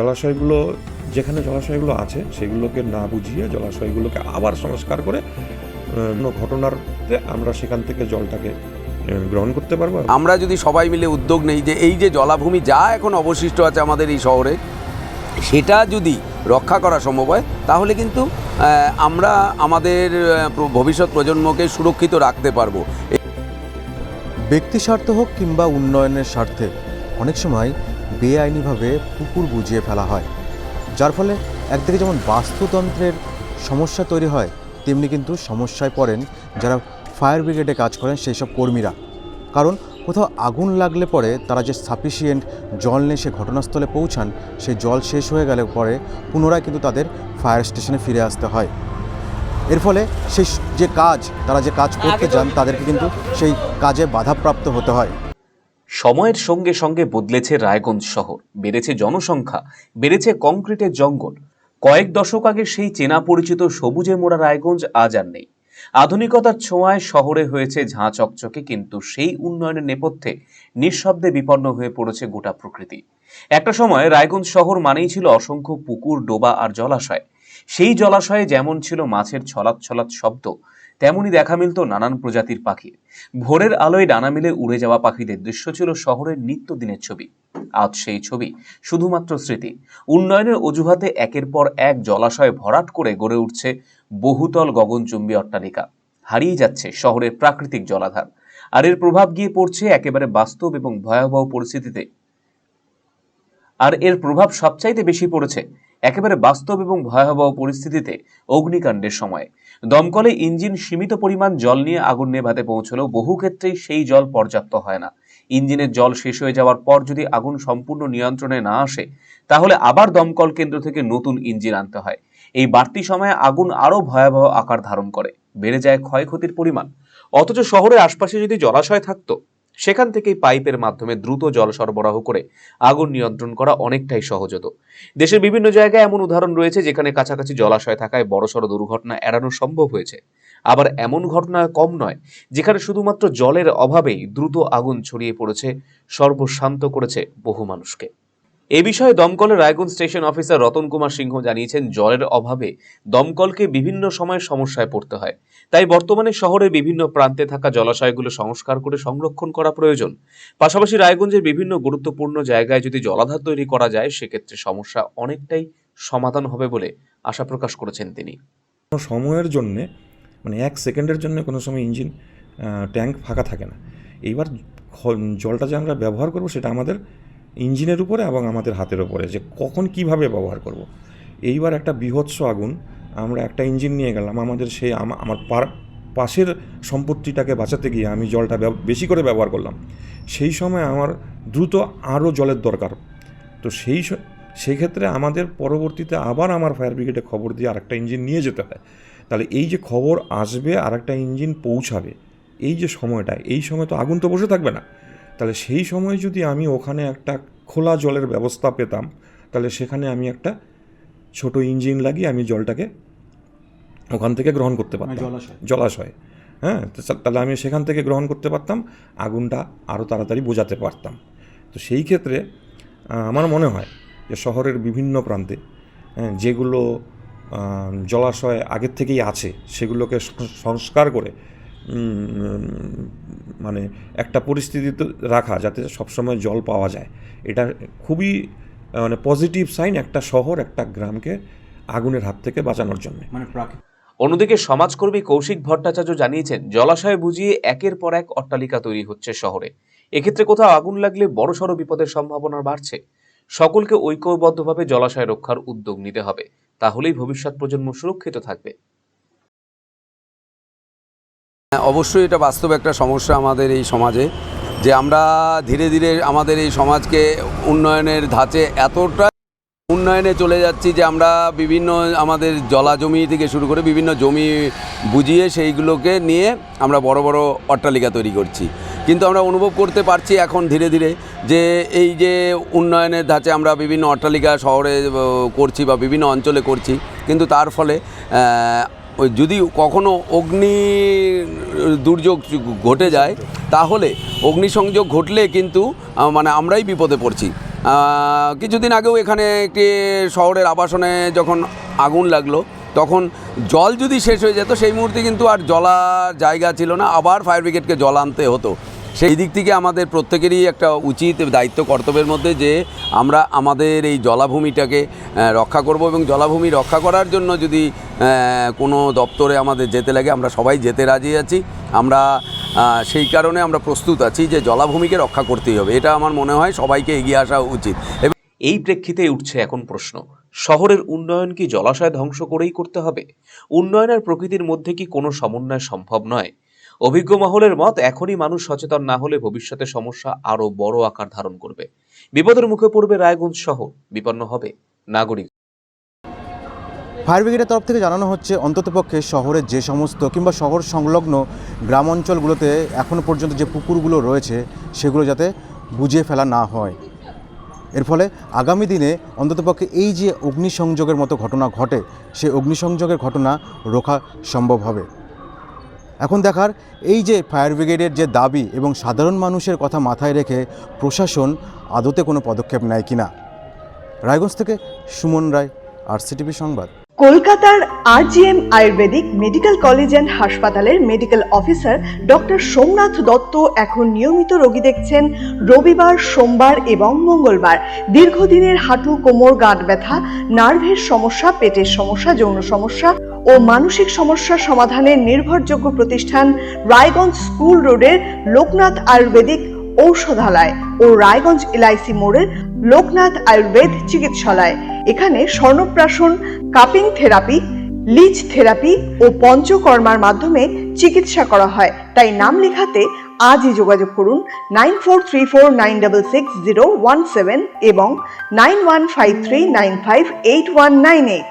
জলাশয়গুলো যেখানে জলাশয়গুলো আছে সেগুলোকে না বুঝিয়ে জলাশয়গুলোকে আবার সংস্কার করে ঘটনাতে আমরা সেখান থেকে জলটাকে গ্রহণ করতে পারব। আমরা যদি সবাই মিলে উদ্যোগ নেই যে এই যে জলাভূমি যা এখন অবশিষ্ট আছে আমাদের এই শহরে সেটা যদি রক্ষা করা সম্ভব হয় তাহলে কিন্তু আমরা আমাদের ভবিষ্যৎ প্রজন্মকে সুরক্ষিত রাখতে পারব। ব্যক্তি স্বার্থ হোক কিংবা উন্নয়নের স্বার্থে অনেক সময় বেআইনিভাবে পুকুর বুঝিয়ে ফেলা হয়। যার ফলে একদিকে যেমন বাস্তুতন্ত্রের সমস্যা তৈরি হয় তেমনি কিন্তু সমস্যায় পড়েন যারা ফায়ার ব্রিগেডে কাজ করেন সেই সব কর্মীরা। কারণ কোথাও আগুন লাগলে পরে তারা যে সাফিসিয়েন্ট জল নিয়ে সে ঘটনাস্থলে পৌঁছান সেই জল শেষ হয়ে গেলে পরে পুনরায় কিন্তু তাদের ফায়ার স্টেশনে ফিরে আসতে হয়। এর ফলে সেই যে কাজ তারা যে কাজ করতে যান তাদেরকে কিন্তু সেই কাজে বাধাপ্রাপ্ত হতে হয়। সময়ের সঙ্গে সঙ্গে বদলেছে রায়গঞ্জ শহর। বেড়েছে জনসংখ্যা, বেড়েছে কংক্রিটের জঙ্গল। কয়েক দশক আগে সেই চেনা পরিচিত সবুজে মোড়া রায়গঞ্জ আজ আর নেই। আধুনিকতার ছোঁয়ায় শহরে হয়েছে ঝাঁ চকচকে, কিন্তু সেই উন্নয়নের নেপথ্যে নিঃশব্দে বিপন্ন হয়ে পড়েছে গোটা প্রকৃতি। একটা সময় রায়গঞ্জ শহর মানেই ছিল অসংখ্য পুকুর, ডোবা আর জলাশয়। সেই জলাশয়ে যেমন ছিল মাছের ছলাৎ ছলাৎ শব্দ তেমনি দেখা মিলত নানান প্রজাতির পাখির ভোরের আলোয় ডানা মেলে উড়ে যাওয়া পাখিদের দৃশ্য ছিল শহরের নিত্যদিনের ছবি। আজ সেই ছবি শুধুমাত্র স্মৃতি। উন্নয়নের অজুহাতে একের পর এক জলাশয় ভরাট করে গড়ে উঠছে বহুতল গগনচুম্বী অট্টালিকা। হারিয়ে যাচ্ছে শহরের প্রাকৃতিক জলাধার। আর এর প্রভাব গিয়ে পড়ছে একেবারে বাস্তব এবং ভয়াবহ পরিস্থিতিতে। আর এর প্রভাব সবচাইতে বেশি পড়েছে একেবারে বাস্তব এবং ভয়াবহ পরিস্থিতিতে অগ্নিকাণ্ডের সময়। দমকলে ইঞ্জিন সীমিত পরিমাণ জল নিয়ে আগুন নেভাতে পৌঁছলেও বহু ক্ষেত্রেই সেই জল পর্যাপ্ত হয় না। ইঞ্জিনের জল শেষ হয়ে যাওয়ার পর যদি আগুন সম্পূর্ণ নিয়ন্ত্রণে না আসে, তাহলে আবার দমকল কেন্দ্র থেকে নতুন ইঞ্জিন আনতে হয়। এই বাড়তি সময়ে আগুন আরও ভয়াবহ আকার ধারণ করে। বেড়ে যায় ক্ষয়ক্ষতির পরিমাণ। অথচ শহরের আশপাশে যদি জলাশয় থাকতো সেখান থেকেই পাইপের মাধ্যমে দ্রুত জল সরবরাহ করে আগুন নিয়ন্ত্রণ করা অনেকটাই সহজ হতো। দেশের বিভিন্ন জায়গায় এমন উদাহরণ রয়েছে যেখানে কাছাকাছি জলাশয় থাকায় বড়সড় দুর্ঘটনা এড়ানো সম্ভব হয়েছে। আবার এমন ঘটনা কম নয়, যেখানে শুধুমাত্র জলের অভাবেই দ্রুত আগুন ছড়িয়ে পড়েছে, সর্বশান্ত করেছে বহু মানুষকে। এ বিষয়ে দমকলের রায়গঞ্জ স্টেশন অফিসার রতন কুমার সিংহ জানিয়েছেন জলের অভাবে দমকলকে বিভিন্ন সময় সমস্যায় পড়তে হয়। তাই বর্তমানে শহরের বিভিন্ন প্রান্তে থাকা জলাশয়গুলো সংস্কার করে সংরক্ষণ করা প্রয়োজন। পাশাপাশি রায়গঞ্জের বিভিন্ন গুরুত্বপূর্ণ জায়গায় যদি জলাধার তৈরি করা যায়, সেক্ষেত্রে সমস্যা অনেকটাই সমাধান হবে বলে আশা প্রকাশ করেছেন তিনি। সময়ের জন্যে মানে এক সেকেন্ডের জন্য কোনো সময় ইঞ্জিন ট্যাঙ্ক ফাঁকা থাকে না। এইবার জলটা যে আমরা ব্যবহার করব, সেটা আমাদের ইঞ্জিনের উপরে এবং আমাদের হাতের উপরে, যে কখন কীভাবে ব্যবহার করব। এইবার একটা বিভৎস আগুন, আমরা একটা ইঞ্জিন নিয়ে গেলাম, আমাদের সেই আমার পার- পাশের সম্পত্তিটাকে বাঁচাতে গিয়ে আমি জলটা বেশি করে ব্যবহার করলাম। সেই সময় আমার দ্রুত আরও জলের দরকার। তো সেই সেক্ষেত্রে আমাদের পরবর্তীতে আবার আমার ফায়ার ব্রিগেডে খবর দিয়ে আরেকটা ইঞ্জিন নিয়ে যেতে হয়। তাহলে এই যে খবর আসবে, আরেকটা ইঞ্জিন পৌঁছাবে, এই যে সময়টা, এই সময় তো আগুন তো বসে থাকবে না। তাহলে সেই সময় যদি আমি ওখানে একটা খোলা জলের ব্যবস্থা পেতাম তাহলে সেখানে আমি একটা ছোট ইঞ্জিন লাগিয়ে আমি জলটাকে ওখান থেকে গ্রহণ করতে পারতাম। জলাশয়। জলাশয়। হ্যাঁ তাহলে আমি সেখান থেকে গ্রহণ করতে পারতাম আগুনটা আরও তাড়াতাড়ি বোঝাতে পারতাম। তো সেই ক্ষেত্রে আমার মনে হয় যে শহরের বিভিন্ন প্রান্তে হ্যাঁ, যেগুলো জলাশয় আগের থেকেই আছে সেগুলোকে সংস্কার করে মানে একটা পরিস্থিতিতে রাখা যাতে সবসময় জল পাওয়া যায়। এটা খুবই মানে পজিটিভ সাইন একটা শহর একটা গ্রামকে আগুনের হাত থেকে বাঁচানোর জন্য। মানে অন্যদিকে সমাজকর্মী কৌশিক ভট্টাচার্য জানিয়েছেন জলাশয় বুঝিয়ে একের পর এক অট্টালিকা তৈরি হচ্ছে শহরে। এক্ষেত্রে কোথাও আগুন লাগলে বড়সড় বিপদের সম্ভাবনা বাড়ছে। সকলকে ঐক্যবদ্ধভাবে জলাশয় রক্ষার উদ্যোগ নিতে হবে। তাহলেই ভবিষ্যৎ প্রজন্ম সুরক্ষিত থাকবে। অবশ্যই এটা বাস্তব একটা সমস্যা আমাদের এই সমাজে যে আমরা ধীরে ধীরে আমাদের এই সমাজকে উন্নয়নের ধাঁচে এতটা উন্নয়নে চলে যাচ্ছি যে আমরা বিভিন্ন আমাদের জলা জমি থেকে শুরু করে বিভিন্ন জমি বুঝিয়ে সেইগুলোকে নিয়ে আমরা বড় বড় অট্টালিকা তৈরি করছি। কিন্তু আমরা অনুভব করতে পারছি এখন ধীরে ধীরে যে এই যে উন্নয়নের ধাঁচে আমরা বিভিন্ন অট্টালিকা শহরে করছি বা বিভিন্ন অঞ্চলে করছি। কিন্তু তার ফলে ওই যদি কখনো অগ্নি, দুর্যোগ ঘটে যায়, তাহলে অগ্নিসংযোগ ঘটলে কিন্তু মানে আমরাই বিপদে পড়ছি। কিছুদিন আগেও এখানে একটি শহরের আবাসনে যখন আগুন লাগল, তখন জল যদি শেষ হয়ে যেত, সেই মুহূর্তে কিন্তু আর জলা জায়গা ছিল না। আবার ফায়ার ব্রিগেডকে জল আনতে হতো। সেই দিক থেকে আমাদের প্রত্যেকেরই একটা উচিত দায়িত্ব কর্তব্যের মধ্যে যে আমরা আমাদের এই জলাভূমিটাকে রক্ষা করব এবং জলাভূমি রক্ষা করার জন্য যদি কোনো দপ্তরে আমাদের যেতে লাগে, আমরা সবাই যেতে রাজি আছি। আমরা সেই কারণে আমরা প্রস্তুত আছি যে জলাভূমিকে রক্ষা করতেই হবে। এটা আমার মনে হয় সবাইকে এগিয়ে আসা উচিত। এই প্রেক্ষিতে উঠছে এখন প্রশ্ন, শহরের উন্নয়ন কি জলাশয় ধ্বংস করেই করতে হবে? উন্নয়ন আর প্রকৃতির মধ্যে কি কোনো সমন্বয় সম্ভব নয়? অভিজ্ঞ মহলের মত এখনই মানুষ সচেতন না হলে ভবিষ্যতে সমস্যা আরও বড় আকার ধারণ করবে। বিপদের মুখে পড়বে রায়গঞ্জ শহর। বিপন্ন হবে নাগরিক। ফায়ার ব্রিগেডের তরফ থেকে জানানো হচ্ছে, অন্ততপক্ষে শহরের যে সমস্ত কিংবা শহর সংলগ্ন গ্রাম অঞ্চলগুলোতে এখনও পর্যন্ত যে পুকুরগুলো রয়েছে, সেগুলো যাতে বুঝিয়ে ফেলা না হয়। এর ফলে আগামী দিনে অন্ততপক্ষে এই যে অগ্নিসংযোগের মতো ঘটনা ঘটে সেই অগ্নিসংযোগের ঘটনা রোখা সম্ভব হবে। এখন দেখার এই যে ফায়ার ব্রিগেডের যে দাবি এবং সাধারণ মানুষের কথা মাথায় রেখে প্রশাসন আদতে কোনো পদক্ষেপ নেয় কিনা? রায়গঞ্জ থেকে সুমন রায় আর সিটিভি সংবাদ। কলকাতার RGM Ayurvedic medical college and হাসপাতালের medical officer doctor Somnath Dutta এখন নিয়মিত রোগী দেখছেন রবিবার, সোমবার এবং মঙ্গলবার। দীর্ঘদিনের হাঁটু, কোমর, গাঁট ব্যথা, নার্ভের সমস্যা, পেটের সমস্যা, যৌন সমস্যা ও মানসিক সমস্যা সমাধানের নির্ভরযোগ্য প্রতিষ্ঠান রায়গঞ্জ স্কুল রোডের লোকনাথ আয়ুর্বেদিক ঔষধালয় ও রায়গঞ্জ এলআইসি মোড়ের লোকনাথ আয়ুর্বেদ চিকিৎসালয়। এখানে স্বর্ণপ্রাশন, কাপিং থেরাপি লিচ থেরাপি ও পঞ্চকর্মার মাধ্যমে চিকিৎসা করা হয়। তাই নাম লেখাতে আজই যোগাযোগ করুন nine four three four nine double six zero one seven এবং nine one five three nine five eight one nine eight.